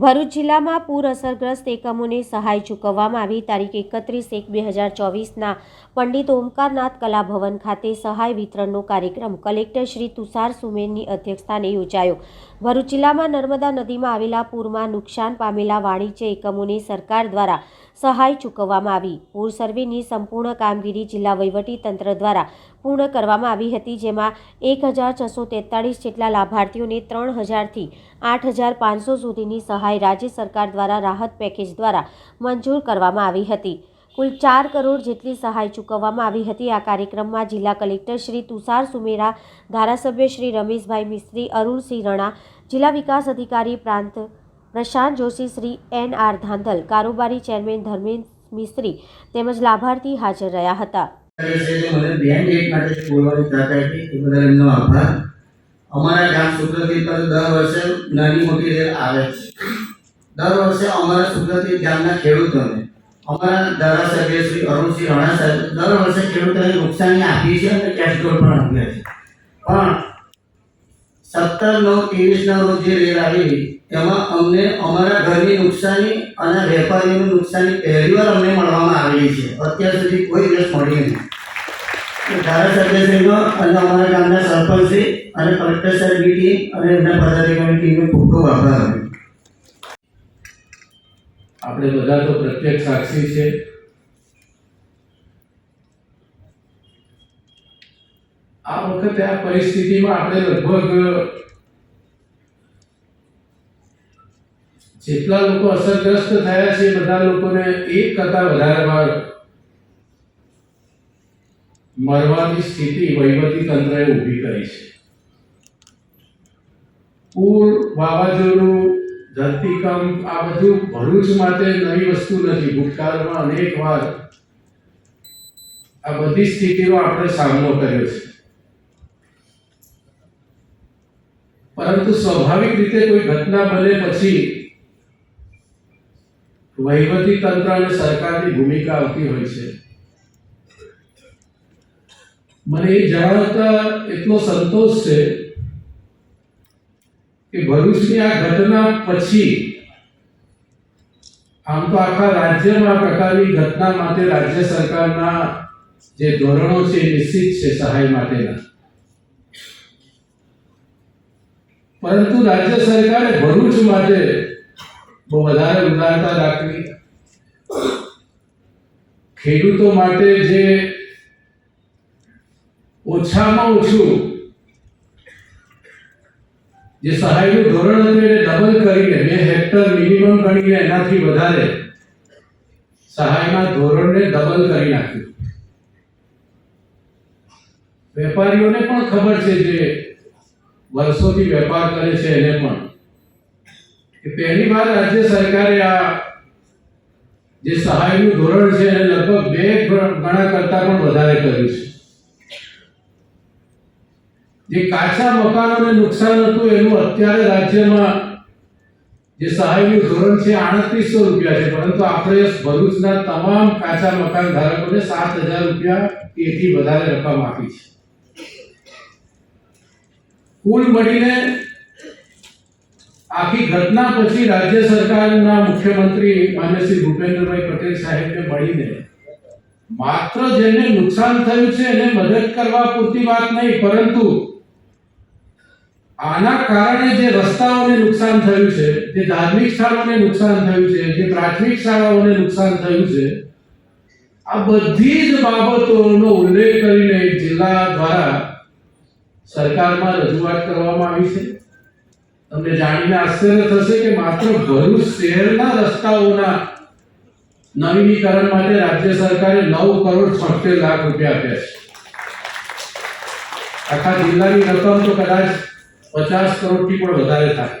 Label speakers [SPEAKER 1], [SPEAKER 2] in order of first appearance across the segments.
[SPEAKER 1] ભરૂચ જિલ્લામાં પૂર અસરગ્રસ્ત એકમોને સહાય ચૂકવવામાં આવી. તારીખ એકત્રીસ એક બે હજાર ચોવીસના પંડિત ઓમકારનાથ કલાભવન ખાતે સહાય વિતરણનો કાર્યક્રમ કલેક્ટર શ્રી તુષાર સુમેનની અધ્યક્ષસ્થાને યોજાયો. ભરૂચ જિલ્લામાં નર્મદા નદીમાં આવેલા પૂરમાં નુકસાન પામેલા વાણિજ્ય એકમોને સરકાર દ્વારા સહાય ચૂકવવામાં આવી. પૂર સર્વેની સંપૂર્ણ કામગીરી જિલ્લા તંત્ર દ્વારા પૂર્ણ કરવામાં આવી હતી, જેમાં એક હજાર છસો તેતાળીસ જેટલા લાભાર્થીઓને ત્રણ હજારથી આઠ હજાર પાંચસો સુધીની સહાય રાજ્ય સરકાર દ્વારા રાહત પેકેજ દ્વારા મંજૂર કરવામાં આવી હતી. કુલ ચાર કરોડ જેટલી સહાય ચૂકવવામાં આવી હતી. આ કાર્યક્રમમાં જિલ્લા કલેક્ટર શ્રી તુષાર સુમેરા, ધારાસભ્ય શ્રી રમેશભાઈ મિસ્ત્રી, અરુણસિંહ રણા, જિલ્લા વિકાસ અધિકારી પ્રાંત પ્રશાંત જોશી, શ્રી એન આર ધાંધલ, કારોબારી ચેરમેન ધર્મેન્દ્ર મિસ્ત્રી તેમજ લાભાર્થી હાજર રહ્યા હતા.
[SPEAKER 2] અમારા ગામ સુપ્રતિત પર દર વર્ષે નાની મોટી રેલ આવે છે. દર વર્ષે અમારા સુપ્રતિત ગામના ખેડૂતોને અમારા ધારાસભ્ય શ્રી અરુણસિંહ રાણા સાહેબ દર વર્ષે ખેડૂતોને નુકસાની આપી છે અને કેશ પણ આપ્યા છે પણ સત્તર નવ ત્રેવીસના રોજ જે રેલ આવી એમાં અમને અમારા ઘરની નુકસાની અને વેપારીઓની નુકસાની પહેલી વાર અમને મળવામાં આવેલી છે. અત્યાર સુધી કોઈ દિવસ મળી નથી. ધારાસભ્યશ્રીનો અને અમારા ગામના સરપંચશ્રી અને કલેક્ટર સાહેબની ટીમ અને એમના પદાધિકારીની ટીમનો ખૂબ ખૂબ આભાર
[SPEAKER 3] આપણે બધા તો પ્રત્યક્ષ સાક્ષી છે. આ વખતે આ પરિસ્થિતિમાં આપણે લગભગ જેટલા લોકો અસરગ્રસ્ત થયા છે, બધા લોકોને એક કરતા વધારે વાર મરવાની સ્થિતિ વહીવટી તંત્રએ ઊભી કરી છે. પૂર, વાવાઝોડું, ધરતીકંપ, આ બધું ભરૂચ માટે નવી વસ્તુ નથી. ભૂતકાળમાં અનેક વાર આ બધી સ્થિતિનો આપણે સામનો કર્યો છે. પરંતુ સ્વાભાવિક રીતે કોઈ ઘટના બને પછી વહીવટી તંત્ર અને સરકારની ભૂમિકા આવતી હોય છે. મને એ જણાવતા એટલો સંતોષ છે કે ભરૂચની આ ઘટના પછી આમ તો આખા રાજ્યમાં પ્રકારની ઘટના માટે રાજ્ય સરકારના જે ધોરણો છે નિશ્ચિત છે સહાય માટેના. પરંતુ રાજ્ય સરકારે ભરૂચ માટે બહુ વધારે ઉદારતા રાખવી. ખેડૂતો માટે જે ઓછામાં ઓછું જે સહાયનું ધોરણ હતું એને ડબલ કરીને, બે હેક્ટર મિનિમમ ગણીને એનાથી વધારે સહાયના ધોરણને ડબલ કરી નાખ્યું. વેપારીઓને પણ ખબર છે જે વર્ષોથી વેપાર કરે છે એને પણ. કે પહેલી વાર રાજ્ય સરકારે આ જે સહાયનું ધોરણ છે એને લગભગ બે ગણા કરતા પણ વધારે કર્યું છે. જે કાચા મકાનોને નુકસાન હતું એનું અત્યારે રાજ્યમાં જે સહાયનું ધોરણ છે આડત્રીસો રૂપિયા છે, પરંતુ આપણે ભરૂચના તમામ કાચા મકાન ધારકોને સાત હજાર રૂપિયા એથી વધારે રકમ આપી છે. કુલ મળીને આખી ઘટના પછી રાજ્ય સરકારના મુખ્યમંત્રી શ્રી ભૂપેન્દ્રભાઈ પટેલ સાહેબને મળીને માત્ર જેને નુકસાન થયું છે એને મદદ કરવા પૂરતી વાત નહીં, પરંતુ આના કારણે જે રસ્તાઓને નુકસાન થયું છે, જે ધાર્મિક સ્થળોને નુકસાન થયું છે, જે પ્રાથમિક શાળાઓને નુકસાન થયું છે, આ બધી જ બાબતોનો ઉલ્લેખ કરીને જિલ્લા દ્વારા સરકારમાં રજૂઆત કરવામાં આવી છે. તમને જાણીને આશ્ચર્ય થશે કે માત્ર ભરૂચ શહેરના રસ્તાઓના નવીનીકરણ માટે રાજ્ય સરકારે નવ કરોડ છોતેર લાખ રૂપિયા આપ્યા છે. આખા જિલ્લાની રકમ તો કદાચ પચાસ કરોડથી પણ વધારે થાય.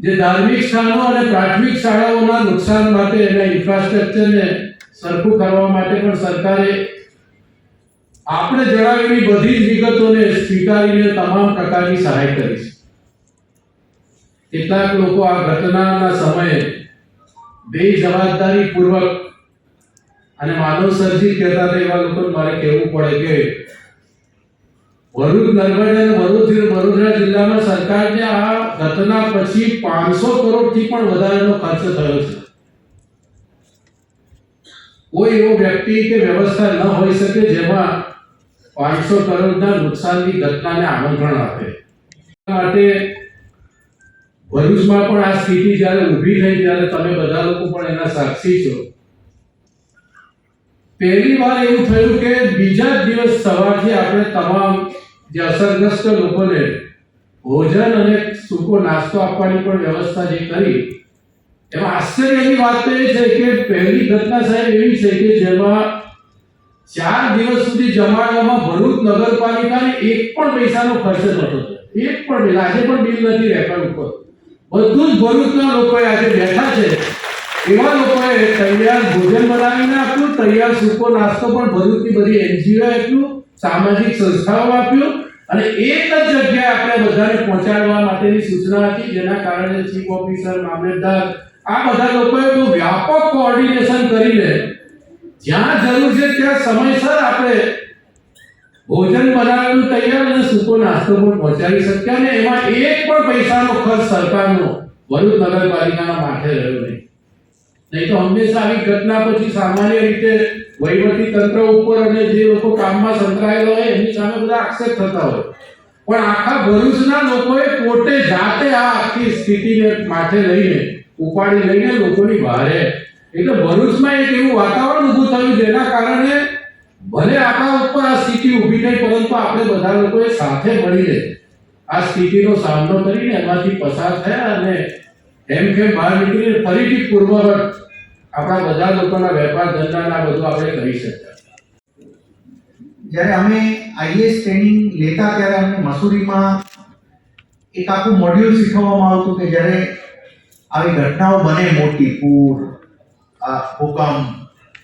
[SPEAKER 3] જે ધાર્મિક સ્થાનો અને પ્રાથમિક શાળાઓના નુકસાન માટે એના ઇન્ફ્રાસ્ટ્રક્ચરને સરખું કરવા માટે પણ સરકારે આપણે જણાવેલી બધી જ વિગતોને સ્વીકારીને તમામ પ્રકારની સહાય કરી છે કેટલાક લોકો આ ઘટનાના સમયે બે જવાબદારી પૂર્વક અને માનવ સર્જિત કહેતા હતા, એવા લોકોને મારે કહેવું પડે કે ભરૂચ, નર્મદા અને ભરૂચ, વડોદરા જિલ્લામાં સરકારને આ ઘટના પછી પાંચસો કરોડથી પણ વધારેનો ખર્ચ થયો છે. કોઈ એવો વ્યક્તિ કે વ્યવસ્થા ન હોઈ શકે જેમાં પાંચસો કરોડના નુકસાનની ઘટનાને આમંત્રણ આપે. માટે ભરૂચમાં પણ આ સ્થિતિ જ્યારે ઊભી થઈ ત્યારે તમે બધા લોકો પણ એના સાક્ષી છો. પહેલી વાર એવું થયું કે બીજા દિવસ સવારથી આપણે તમામ જે અસરગ્રસ્ત લોકોને ભોજન અને સૂકો નાસ્તો આપવાની પણ વ્યવસ્થા જે કરી, એમાં આશ્ચર્યની વાત એ છે કે પહેલી ઘટના સાહેબ એવી છે કે જેમાં ચાર દિવસ સુધી જમાડવામાં ભરૂચ નગરપાલિકાને એક પણ પૈસાનો ખર્ચ નહોતો એક પણ બિલ આજે પણ બિલ નથી રેકર્ડ ઉપર. બધું જ ભરૂચના લોકોએ આજે બેઠા છે. એવા લોકોએ તૈયાર ભોજન બનાવીને આપ્યું, તૈયાર સૂકો નાસ્તો પણ ભરૂચની બધી એનજીઓ આપ્યું, સામાજિક સંસ્થાઓ આપ્યું, અને એક જ જગ્યાએ આપણે બધાને પહોંચાડવા માટેની સૂચના હતી જેના કારણે ચીફ ઓફિસર મામલતદાર, આ બધા લોકોએ બહુ વ્યાપક કોઓર્ડિનેશન કરીને જ્યાં જરૂર છે ત્યાં સમયસર આપણે ભોજન બનાવેલું તૈયાર અને સૂકો નાસ્તો પણ પહોંચાડી શક્યા ને એમાં એક પણ પૈસાનો ખર્ચ સરકારનો ભરૂચ નગરપાલિકાના માથે રહ્યો નહીં. નહીં તો હંમેશા આવી ઘટના પછી સામાન્ય રીતે વહીવટી તંત્ર ઉપર અને જે લોકો કામમાં સંકળાયેલા હોય એમની સામે બધા આક્ષેપ થતા હોય. પણ આખા ભરૂચના લોકોએ પોતે જાતે આ આખી સ્થિતિને માથે લઈને, ઉપાડી લઈને લોકોની બહારે એટલે ભરૂચમાં એક એવું વાતાવરણ ઊભું થયું જેના કારણે ભલે આપણા ઉપર આ સ્થિતિ ઊભી થઈ, પરંતુ આપણે બધા લોકોએ સાથે મળીને આ સ્થિતિનો સામનો કરીને એમાંથી પસાર થયા અને એમ કે બહાર નીકળીને ફરીથી પૂર્વવત આપણા બધા લોકોના વેપાર ધંધાના બધું આપણે કરી શક્યા.
[SPEAKER 4] જ્યારે અમે આઈએસ ટ્રેનિંગ લેતા ત્યારે અમને મસૂરીમાં એક આખું મોડ્યુલ શીખવવામાં આવતું કે જ્યારે આવી ઘટનાઓ બને મોટી, પૂર આ ભૂકંપ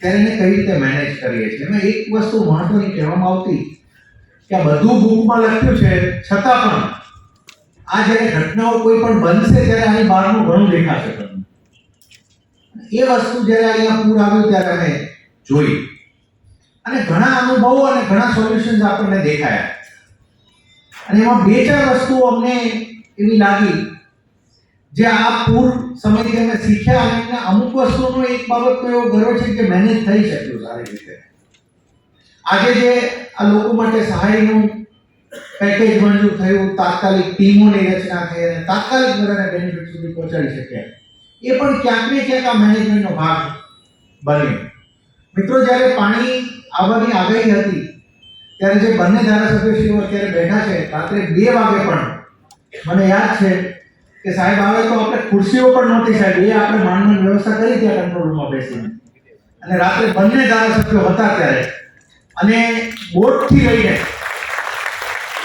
[SPEAKER 4] તેને કઈ રીતે મેનેજ કરીએ છીએ? એમાં એક વસ્તુ મહત્વની કહેવામાં આવતી કે આ બધું બુકમાં લખ્યું છે, છતાં પણ આ જ્યારે ઘટનાઓ કોઈ પણ બનશે ત્યારે આની બહારનું ઘણું દેખાશે એ વસ્તુ જ્યારે અહીંયા પૂર આવ્યું ત્યારે અમે જોઈ. અને ઘણા અનુભવો અને ઘણા સોલ્યુશન્સ આપણને દેખાયા. અને એમાં બે ચાર વસ્તુઓ અમને એવી લાગી જે આ પૂર સમયથી અમે શીખ્યા અને અમુક વસ્તુનો એક બાબત તો એવો ગર્વ છે કે મેનેજ થઈ શક્યું સારી રીતે. આજે જે આ લોકો માટે સહાયનું પેકેજ મંજૂર થયું, તાત્કાલિક ટીમોની રચના થઈ અને તાત્કાલિક બધાને બેનિફિટ સુધી પહોંચાડી શક્યા. એ પણ ક્યાંક ને ક્યાંક આ મેનેજમેન્ટનો ભાગ બન્યો. મિત્રો, જ્યારે પાણી આવવાની આગાહી હતી, ત્યારે જે બંને ધારાસભ્યશ્રીઓ અત્યારે બેઠા છે, રાત્રે બે વાગે પણ, મને યાદ છે કે સાહેબ આવે તો આપણે ખુરશીઓ પણ નહોતી સાહેબ. એ આપણે માંડવાની વ્યવસ્થા કરી ત્યાં કંટ્રોલ રૂમમાં બેસીને. અને રાત્રે બંને ધારાસભ્યો હતા ત્યારે. અને બોટથી લઈને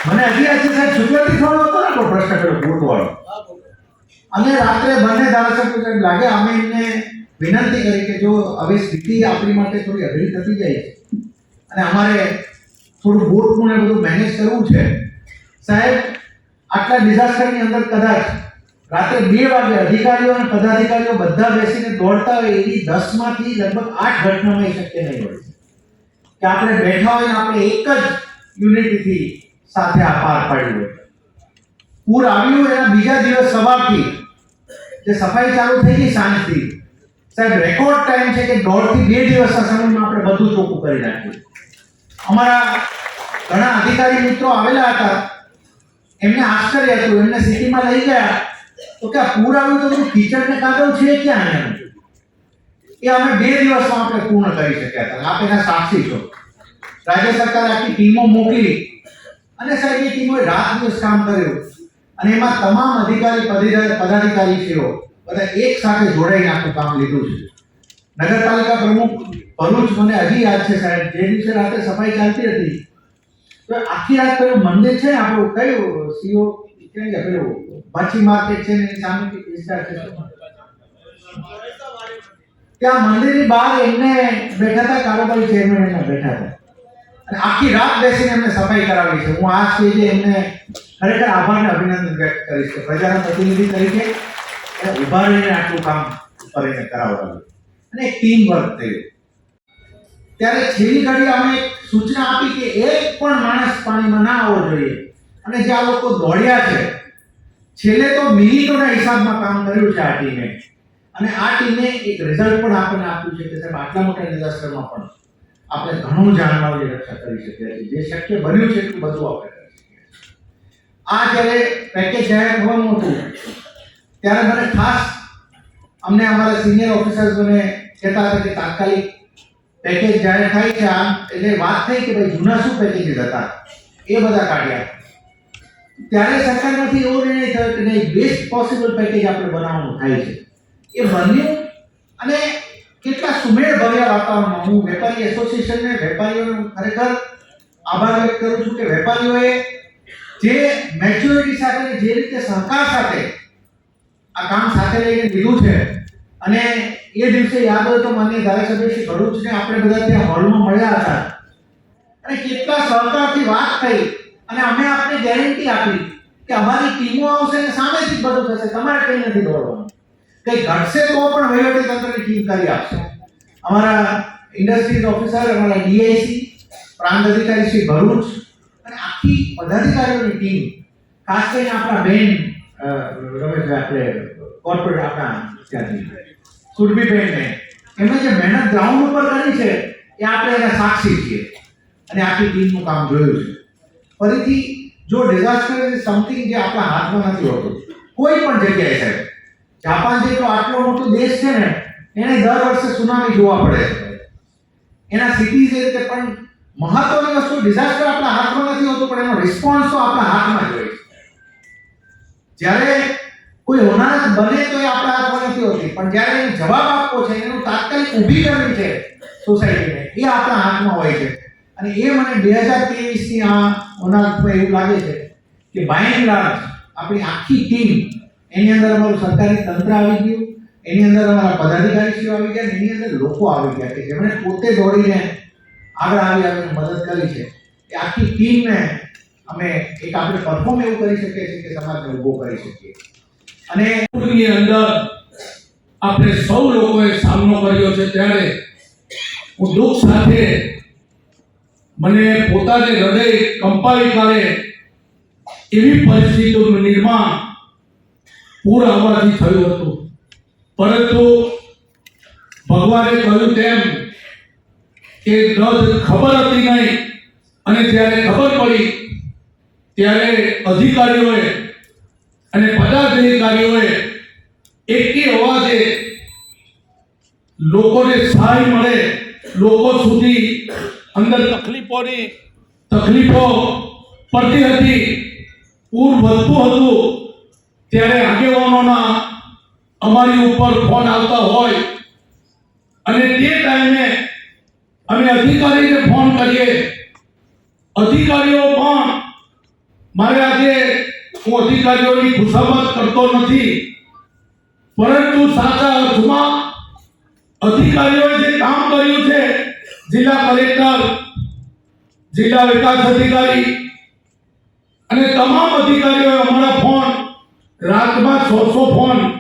[SPEAKER 4] મને હજી આજે સાહેબ સુગરથી થોડો હતો ને આપણો પ્રશ્ન કર્યો બોટ વાળો અને રાત્રે બંને ધારાસભ્યો લાગે, અમે એમને વિનંતી કરી કે જો હવે સ્થિતિ આપણી માટે થોડી અઘરી થતી જાય છે. અને અમારે થોડું બોટનું ને બધું મેનેજ કરવું છે. સાહેબ, આટલા ડિઝાસ્ટરની અંદર કદાચ રાત્રે બે વાગે અધિકારીઓ અને પદાધિકારીઓ બધા બેસીને દોડતા હોય એવી દસમાંથી લગભગ આઠ ઘટનામાં એ શક્ય નહીં હોય કે આપણે બેઠા હોય આપણે એક જ યુનિટીથી સાથે આ પાર પાડ્યું હોય. પૂર આવ્યું એના બીજા દિવસ સવારથી. જે સફાઈ ચાલુ થઈ ગઈ સાંજથી. સાહેબ, રેકોર્ડ ટાઈમ છે કે દોઢથી બે દિવસના સમયમાં આપણે બધું ચોખ્ખું કરી નાખ્યું. અમારા ઘણા અધિકારી મિત્રો આવેલા હતા. એમને આશ્ચર્ય હતું એમને સિટીમાં લઈ ગયા. તો કે પૂર આવ્યું તો બધું કાગળ છે ક્યાં એમ? એ અમે બે દિવસમાં આપણે પૂર્ણ કરી શક્યા હતા. આપ એના સાક્ષી છો. રાજ્ય સરકારે આખી ટીમો મોકલી. અને સાહેબ, એ ટીમોએ રાત દિવસ કામ કર્યું. અને એમાં તમામ અધિકારી પદાધિકારી પદાધિકારીશ્રીઓ બધા એક સાથે જોડાઈને આખું કામ લીધું છે. નગરપાલિકા પ્રમુખ ભરૂચ, મને હજી યાદ છે સાહેબ, જે દિવસે રાતે સફાઈ ચાલતી હતી. તો આખી રાત પેલું મંદિર છે? ને આપણું કયું સીઓ ક્યાં પેલું માછી માર્કેટ છે એની સામે વિસ્તાર છે. ત્યાં મંદિરની બહાર એમને બેઠા હતા કારોબારી ચેરમેન એમને બેઠા હતા. અને આખી રાત બેસીને એમને સફાઈ કરાવી છે. હું આ સ્ટેજે એમને ખરેખર આભારને અભિનંદન વ્યક્ત કરીશ કે પ્રજાના પ્રતિનિધિ તરીકે ઊભા રહીને આટલું કામ કરીને કરાવડાવ્યું અને ટીમ વર્ક થયું. ત્યારે છેલ્લી ઘડી અમે સૂચના આપી કે એક પણ માણસ પાણીમાં ના આવવો જોઈએ. અને જે આ લોકો દોડ્યા છે છેલ્લે તો મિનિટોના હિસાબમાં કામ કર્યું છે આ ટીમે. અને આ ટીમે એક રિઝલ્ટ પણ આપણને આપ્યું છે કે સાહેબ, આટલા મોટા ડિઝાસ્ટરમાં પણ આપણે ઘણું જાનમાલની રક્ષા કરી શકીએ છીએ. જે શક્ય બન્યું છે એટલું બધું આપણે કરી આ જ્યારે પેકેજ જાહેર થવાનું હતું, ત્યારે મને ખાસ અમને અમારા સિનિયર ઓફિસર્સોને કહેતા હતા કે તાત્કાલિક પેકેજ જાહેર થાય છે આમ. એટલે વાત થઈ કે ભાઈ જૂના શું પેકેજીસ હતા? એ બધા કાઢ્યા. ત્યારે સરકારમાંથી એવો નિર્ણય થયો કે નહીં બેસ્ટ પોસિબલ પેકેજ આપણે બનાવવાનું થાય છે. એ બન્યું અને કેટલા સુમેળ ભર્યા વાતાવરણમાં. હું વેપારી એસોસિએશનને વેપારીઓનો ખરેખર આભાર વ્યક્ત કરું છું કે વેપારીઓએ જે મેચ્યોરિટી સાથે જે રીતે સહકાર સાથે આ કામ સાથે લઈને લીધું છે અને એ દિવસે યાદ હોય તો માન્ય ધારાસભ્ય શ્રી ભરૂચને આપણે બધા ત્યાં હોલમાં મળ્યા હતા. અને કેટલા સહકારથી વાત થઈ. અને અમે આપને ગેરંટી આપી કે અમારી ટીમો આવશે અને સામેથી બધું થશે. તમારે કંઈ નથી દોડવાનું. કંઈ ઘટશે તો પણ વહીવટી તંત્રની ટીમ કરી આપશે. અમારા ઇન્ડસ્ટ્રીઝ ઓફિસર અમારા ડીઆઈસી પ્રાંત અધિકારી શ્રી ભરૂચ અને આખી પદાધિકારીઓની ટીમ, ખાસ કરીને આપણા બેન રમેશભાઈ, આપણે કોર્પોરેટ આપણા ત્યાંથી. સુરભીબેનને એમણે જે મહેનત ગ્રાઉન્ડ ઉપર કરી છે, એ આપણે એના સાક્ષી છીએ. અને આખી ટીમનું કામ જોયું છે. ફરીથી જો ડિઝાસ્ટર ઇઝ સમથિંગ જે આપણા હાથમાં નથી હોતું. કોઈ પણ જગ્યાએ સાહેબ, જાપાન જેટલો આટલો મોટો દેશ છે ને, એને દર વર્ષે સુનામી જોવા પડે છે. એના સિટીઝ એ રીતે પણ મહત્વની વસ્તુ ડિઝાસ્ટર આપણા હાથમાં નથી હોતું, પણ એનો રિસ્પોન્સ તો આપણા હાથમાં જ હોય જ્યારે કોઈ હોનારત બને તો એ આપણા હાથમાં નથી હોતી, પણ જ્યારે એનો જવાબ આપવો છે, એનું તાત્કાલિક ઊભી કરવી છે સોસાયટીને એ આપણા હાથમાં હોય છે. અને એ મને બે હજાર ત્રેવીસની આ હોનારતમાં એવું લાગે છે કે બાય એન્ડ લાર્જ આપણી આખી ટીમ એની અંદર અમારું સરકારી તંત્ર આવી ગયું, એની અંદર અમારા પદાધિકારીશ્રીઓ આવી ગયા એની અંદર લોકો આવી ગયા કે જેમણે પોતે દોડીને આગળ આવી આવીને મદદ કરી છે. એ આખી ટીમને અમે એક આપણે પરફોર્મ એવું કરી શકીએ છીએ કે સમાજને ઊભો કરી શકીએ. અને
[SPEAKER 5] અંદર આપણે સૌ લોકોએ સામનો કર્યો છે ત્યારે હું દુઃખ સાથે મને પોતાને હૃદય કંપાવી કાઢે એવી પરિસ્થિતિનું નિર્માણ પૂર આવવાથી થયું હતું. પરંતુ ભગવાને કહ્યું તેમ કે દર્દ ખબર હતી નહીં. અને જ્યારે ખબર પડી, ત્યારે અધિકારીઓએ અને પદાધિકારીઓએ એકી અવાજે લોકોને સહાય મળે, લોકો સુધી અંદર તકલીફોની તકલીફો પડતી હતી. પૂર વધતું હતું. ત્યારે આગેવાનોના અમારી ઉપર ફોન આવતા હોય. અને તે ટાઈમે અમે અધિકારીને ફોન કરીએ. અધિકારીઓ પણ, મારે આજે હું અધિકારીઓની ખુશામત કરતો નથી. પરંતુ સાચા અર્થમાં અધિકારીઓએ જે કામ કર્યું છે જિલ્લા કલેક્ટર, જિલ્લા વિકાસ અધિકારી અને તમામ અધિકારીઓએ અમારા ફોન રાતમાં છસો ફોન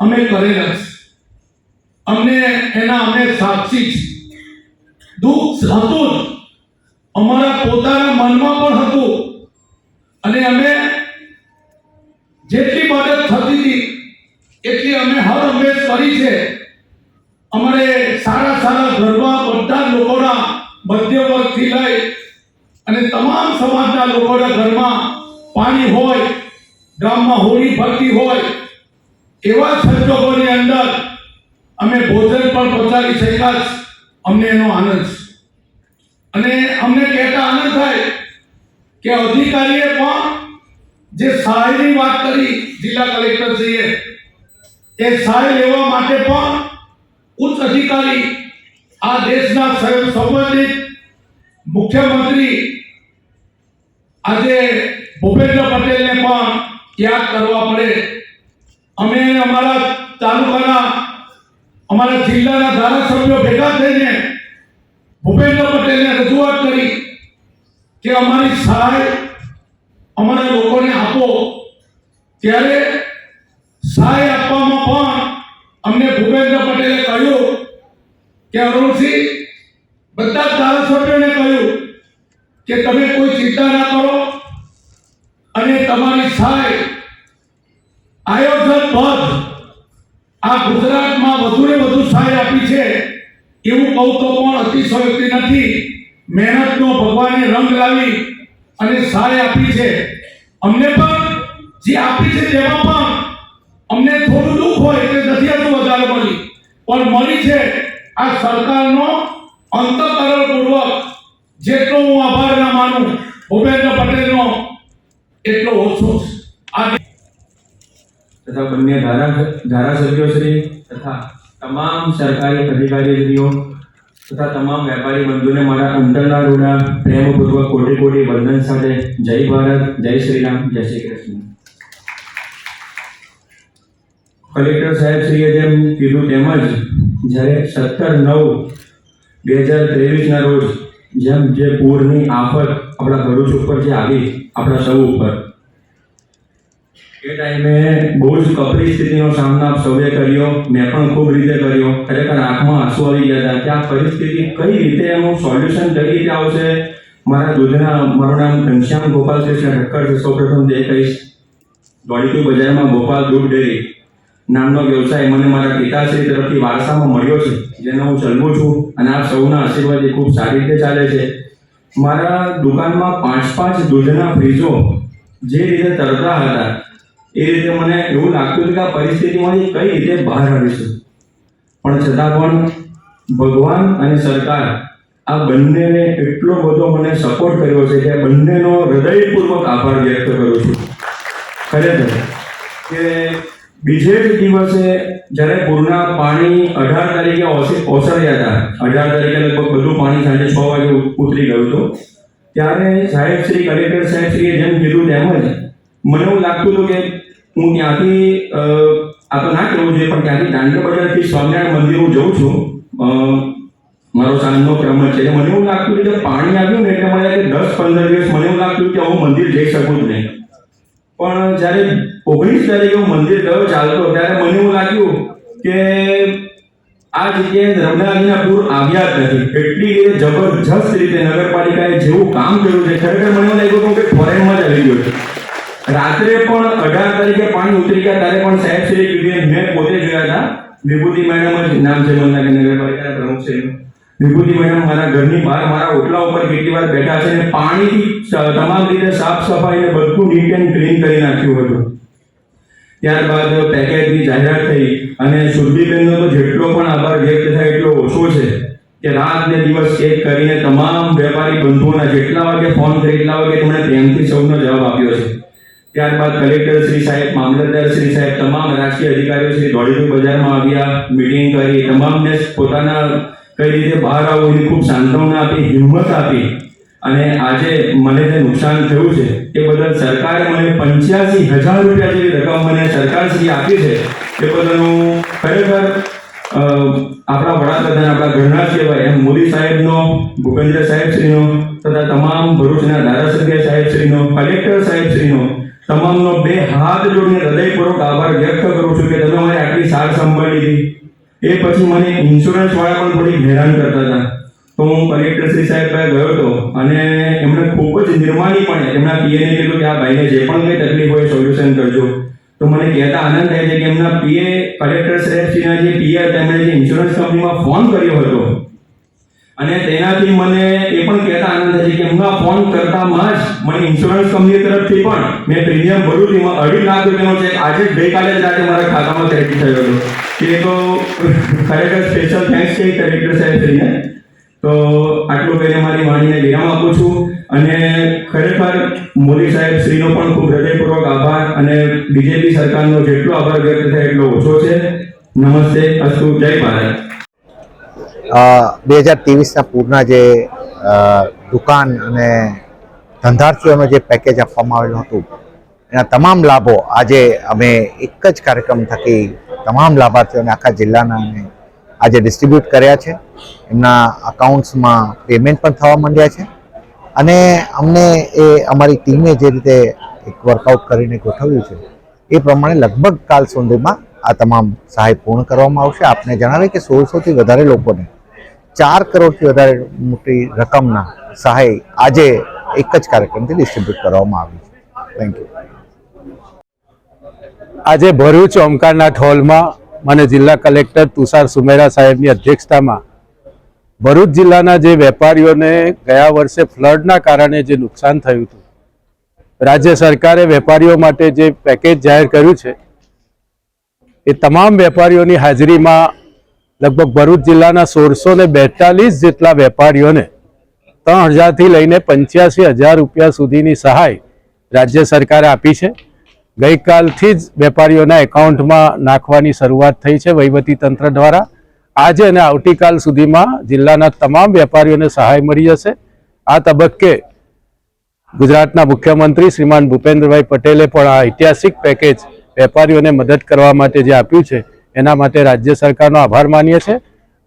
[SPEAKER 5] અમે કરેલા છે. અમને એના અમે સાક્ષી છે. દુઃખ હતું. અમારા પોતાના મનમાં પણ હતું. અને અમે જેટલી મદદ થતી હતી, એટલી અમે હર હંમેશ કરી છે. ગામમાં હોય એવા સંજોગોની અંદર અમે ભોજન પણ પહોંચાડી શક્યા અમને એનો આનંદ અને અમને કહેતા આનંદ થાય કે અધિકારીએ પણ જે સહાયની વાત કરી જિલ્લા કલેક્ટરશ્રીએ એ સહાય લેવા માટે પણ ઉચ્ચ અધિકારી આ દેશના સંબંધિત મુખ્યમંત્રી આજે ભૂપેન્દ્ર પટેલને પણ યાદ કરવા પડે. અમે અમારા તાલુકાના, અમારા જિલ્લાના ધારાસભ્યો ભેગા થઈને ભૂપેન્દ્ર પટેલને રજૂઆત કરી કે અમારી સહાય અમારા લોકોને આપો. ત્યારે સહાય આપવામાં પણ અમને ભૂપેન્દ્ર પટેલે કહ્યું કે અરુણસિંહ, બધા ધારાસભ્યોને કહ્યું કે તમે છે એવું કહું તો પણ અતિશયોક્તિ નથી. મહેનતનો ભગવાને રંગ લાવી અને સહાય આપી છે. અમને પણ, જે આપી છે તેમાં પણ અમને થોડું દુઃખ હોય એટલે નથી હતું વધારે મળી. પણ મળી છે આ સરકારનો અંતકરણપૂર્વક જેટલો હું આભાર ના માનું, ભૂપેન્દ્ર પટેલનો, એટલો ઓછો
[SPEAKER 6] તથા બંને ધારા ધારાસભ્યોશ્રી તથા તમામ સરકારી અધિકારીશ્રીઓ તથા તમામ વેપારી બંધુને મારા અંતરના રૂડા, પ્રેમપૂર્વક કોટી કોટી વંદન સાથે જય ભારત, જય શ્રી રામ જય શ્રી કૃષ્ણ. કલેક્ટર સાહેબશ્રીએ જેમ કીધું તેમજ જ્યારે સત્તર નવ બે હજાર ત્રેવીસના રોજ જેમ જે પૂરની આફત આપણા ભરૂચ ઉપર જે આવી, આપણા સૌ ઉપર એ ટાઈમે બહુ જ કપરી સ્થિતિનો સામનો આપ સૌએ કર્યો. મેં પણ ખૂબ રીતે કર્યો. ખરેખર આંખમાં આંસુ આવી ગયા હતા. કે આ પરિસ્થિતિ કઈ રીતે એનું સોલ્યુશન કઈ રીતે આવશે? મારા દૂધના, મારું નામ ઘનશ્યામ ગોપાલ કૃષ્ણ ઠક્કર છે. સૌપ્રથમ જે કહીશ દોડીપુર બજારમાં ગોપાલ દૂધ ડેરી નામનો વ્યવસાય મને મારા પિતાશ્રી તરફથી વારસામાં મળ્યો છે, જેનો હું ચલવું છું અને આપ સૌના આશીર્વાદ એ ખૂબ સારી રીતે ચાલે છે. મારા દુકાનમાં પાંચ પાંચ દૂધના ફ્રીજો જે રીતે તરતા હતા એ રીતે મને એવું લાગતું હતું કે આ પરિસ્થિતિમાંથી કઈ રીતે બહાર આવીશું. પણ છતાં પણ ભગવાન અને સરકાર આ બંનેને એટલો બધો મને સપોર્ટ કર્યો છે કે બંનેનો હૃદયપૂર્વક આભાર વ્યક્ત કરું છું. ખરેખર. કે બીજે જ દિવસે જ્યારે પૂરના પાણી અઢાર તારીખે ઓસી- ઓસર્યા હતા, અઢાર તારીખે લગભગ બધું પાણી સાંજે છ વાગે ઉતરી ગયું હતું. ત્યારે સાહેબ શ્રી, કલેક્ટર સાહેબ શ્રીએ જેમ કીધું તેમજ મને એવું લાગતું હતું કે હું ત્યાંથી આ તો ના કહેવું જોઈએ, પણ ત્યાંથી દાંડિયા બજારથી સ્વામિનારાયણ મંદિર હું જઉં છું. મારો સાંજનો ક્રમ છે. મને એવું લાગતું કે પાણી આવ્યું ને એટલે મને દસ પંદર દિવસ મને એવું લાગતું કે હું મંદિર જઈ શકું જ નહીં. પણ જ્યારે ઓગણીસ તારીખે હું મંદિર ગયો ચાલતો, ત્યારે મને એવું લાગ્યું કે આ જગ્યાએ નર્મદાજીના પૂર આવ્યા જ નથી. એટલી જબરજસ્ત રીતે નગરપાલિકાએ જેવું કામ કર્યું છે. ખરેખર મને એવું લાગ્યું કે ફોરેનમાં જ આવી ગયો છે. રાત્રે પણ અઢાર તારીખે પાણી ઉતરી ગયા, ત્યારે પણ સાહેબ શ્રી કીધું મેં પોતે જોયા હતા. વિભૂતિ મેડમ જ, નામ છે લાગે નગરપાલિકાના પ્રમુખ છે વિભૂતિ મેડમ મારા ઘરની બહાર, મારા ઓટલા ઉપર કેટલી વાર બેઠા છે અને પાણીથી તમામ રીતે સાફ સફાઈ ને બધું નીટ એન્ડ ક્લીન કરી નાખ્યું હતું ત્યારબાદ પેકેજની જાહેરાત થઈ અને શુદ્ધિબેનનો તો જેટલો પણ આભાર વ્યક્ત થાય એટલો ઓછો છે કે રાત ને દિવસ એક કરીને તમામ વેપારી બંધુઓના જેટલા વાગે ફોન કરી એટલા વાગે તેમણે પ્રેમથી સૌનો જવાબ આપ્યો છે. ત્યારબાદ કલેક્ટર શ્રી સાહેબ, મામલતદાર શ્રી સાહેબ, તમામ રાજકીય અધિકારીઓ શ્રી દોડીપુર બજારમાં આવ્યા મિટિંગ કરી, તમામને પોતાના કઈ રીતે બહાર આવવું એની ખૂબ સાંત્વના આપી, હિંમત આપી. અને આજે મને જે નુકસાન થયું છે, એ બદલ સરકારે મને પંચ્યાસી હજાર રૂપિયા જેવી રકમ મને સરકારશ્રી આપી છે, એ બદલ હું ખરેખર આપણા વડાપ્રધાન, આપણા ઘરના કહેવાય, એમ મોદી સાહેબનો, ભૂપેન્દ્ર સાહેબશ્રીનો તથા તમામ ભરૂચના ધારાસભ્ય સાહેબશ્રીનો, કલેક્ટર સાહેબશ્રીનો તમામનો બે હાથ જોડીને હૃદયપૂર્વક આભાર વ્યક્ત કરું છું કે તમે મને આટલી સાર સંભાળી લીધી. એ પછી મને ઇન્સ્યોરન્સ વાળા પણ થોડી હેરાન કરતા હતા. તો હું કલેક્ટર શ્રી સાહેબ પાસે ગયો હતો અને એમણે ખૂબ જ નિર્માણીપણે એમના પીએને કીધું કે આ ભાઈને જે પણ કંઈ તકલીફ હોય સોલ્યુશન કરજો. તો મને કહેતા આનંદ થાય છે કે એમના પીએ કલેક્ટર સાહેબશ્રીના જે પીએ હતા, એમણે જે ઇન્સ્યોરન્સ કંપનીમાં ફોન કર્યો હતો અને તેનાથી મને એ પણ કહેતા આનંદ થાય છે કે હમણાં ફોન કરતામાં જ મને ઇન્સ્યોરન્સ કંપની તરફથી પણ મેં પ્રીમિયમ ભર્યું હતું અઢી લાખ રૂપિયાનો ચેક આજે ગઈકાલે જ રાતે મારા ખાતામાં ક્રેડિટ થયો હતો. એ તો ખરેખર સ્પેશિયલ થેન્ક્સ છે કલેક્ટર સાહેબશ્રીને તો આટલું કહીને મારી વાણીને વિરામ આપું છું. અને ખરેખર મોદી સાહેબ શ્રીનો પણ ખૂબ હૃદયપૂર્વક આભાર અને બીજેપી સરકારનો જેટલો આભાર વ્યક્ત થાય એટલો ઓછો છે. નમસ્તે, અસ્તુ, જય ભારત.
[SPEAKER 4] બે હજાર ત્રેવીસના પૂરના જે દુકાન અને ધંધાર્થીઓનો જે પેકેજ આપવામાં આવેલું હતું, એના તમામ લાભો આજે અમે એક જ કાર્યક્રમ થકી તમામ લાભાર્થીઓને આખા જિલ્લાના અમે આજે ડિસ્ટ્રીબ્યુટ કર્યા છે. એમના અકાઉન્ટ્સમાં પેમેન્ટ પણ થવા માંડ્યા છે. અને અમને એ અમારી ટીમે જે રીતે એક વર્કઆઉટ કરીને ગોઠવ્યું છે, એ પ્રમાણે લગભગ કાલ સુધીમાં આ તમામ સહાય પૂર્ણ કરવામાં આવશે. આપને જણાવે કે સોળસોથી વધારે લોકોને ચાર કરોડથી વધારે મોટી રકમના સહાય આજે એક જ કાર્યક્રમથી ડિસ્ટ્રીબ્યુટ કરવામાં આવી છે. થેન્ક યુ
[SPEAKER 3] આજે ભરૂચ ઓમકારનાથ હોલમાં મને જિલ્લા કલેક્ટર તુષાર સુમેરા સાહેબની અધ્યક્ષતામાં ભરૂચ જિલ્લાના જે વેપારીઓને ગયા વર્ષે ફ્લડના કારણે જે નુકસાન થયું હતું, રાજ્ય સરકારે વેપારીઓ માટે જે પેકેજ જાહેર કર્યું છે, એ તમામ વેપારીઓની હાજરીમાં લગભગ ભરૂચ જિલ્લાના સોળસો ને બેતાલીસ જેટલા વેપારીઓને ત્રણ હજારથી લઈને પંચ્યાસી હજાર રૂપિયા સુધીની સહાય રાજ્ય સરકારે આપી છે. ગઈકાલથી જ વેપારીઓના એકાઉન્ટમાં નાખવાની શરૂઆત થઈ છે વહીવટી તંત્ર દ્વારા. આજે અને આવતીકાલ સુધીમાં જિલ્લાના તમામ વેપારીઓને સહાય મળી જશે. આ તબક્કે ગુજરાતના મુખ્યમંત્રી શ્રીમાન ભૂપેન્દ્રભાઈ પટેલે પણ આ ઐતિહાસિક પેકેજ વેપારીઓને મદદ કરવા માટે જે આપ્યું છે એના માટે રાજ્ય સરકારનો આભાર માનીએ છીએ.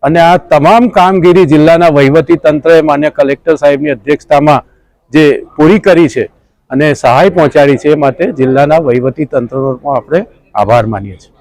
[SPEAKER 3] અને આ તમામ કામગીરી જિલ્લાના વહીવટી તંત્રએ માન્ય કલેક્ટર સાહેબની અધ્યક્ષતામાં જે પૂરી કરી છે અને સહાય પહોંચાડી છે એ માટે જિલ્લાના વહીવટી તંત્રનો પણ આપણે આભાર માનીએ છીએ.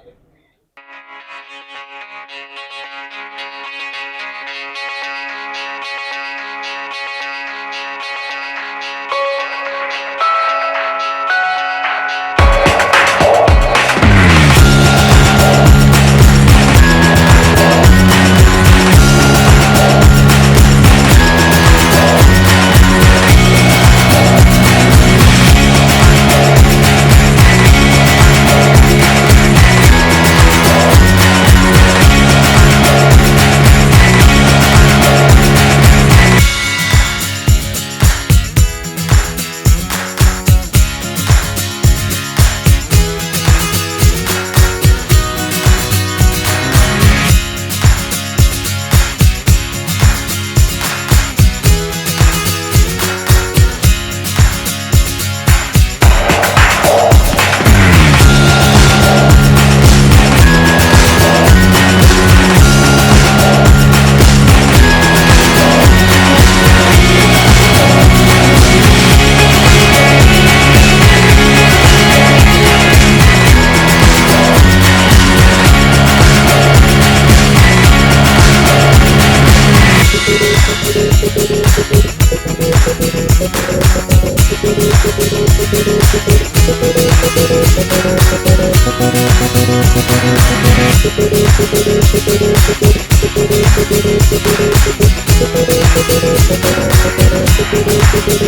[SPEAKER 7] Thank you.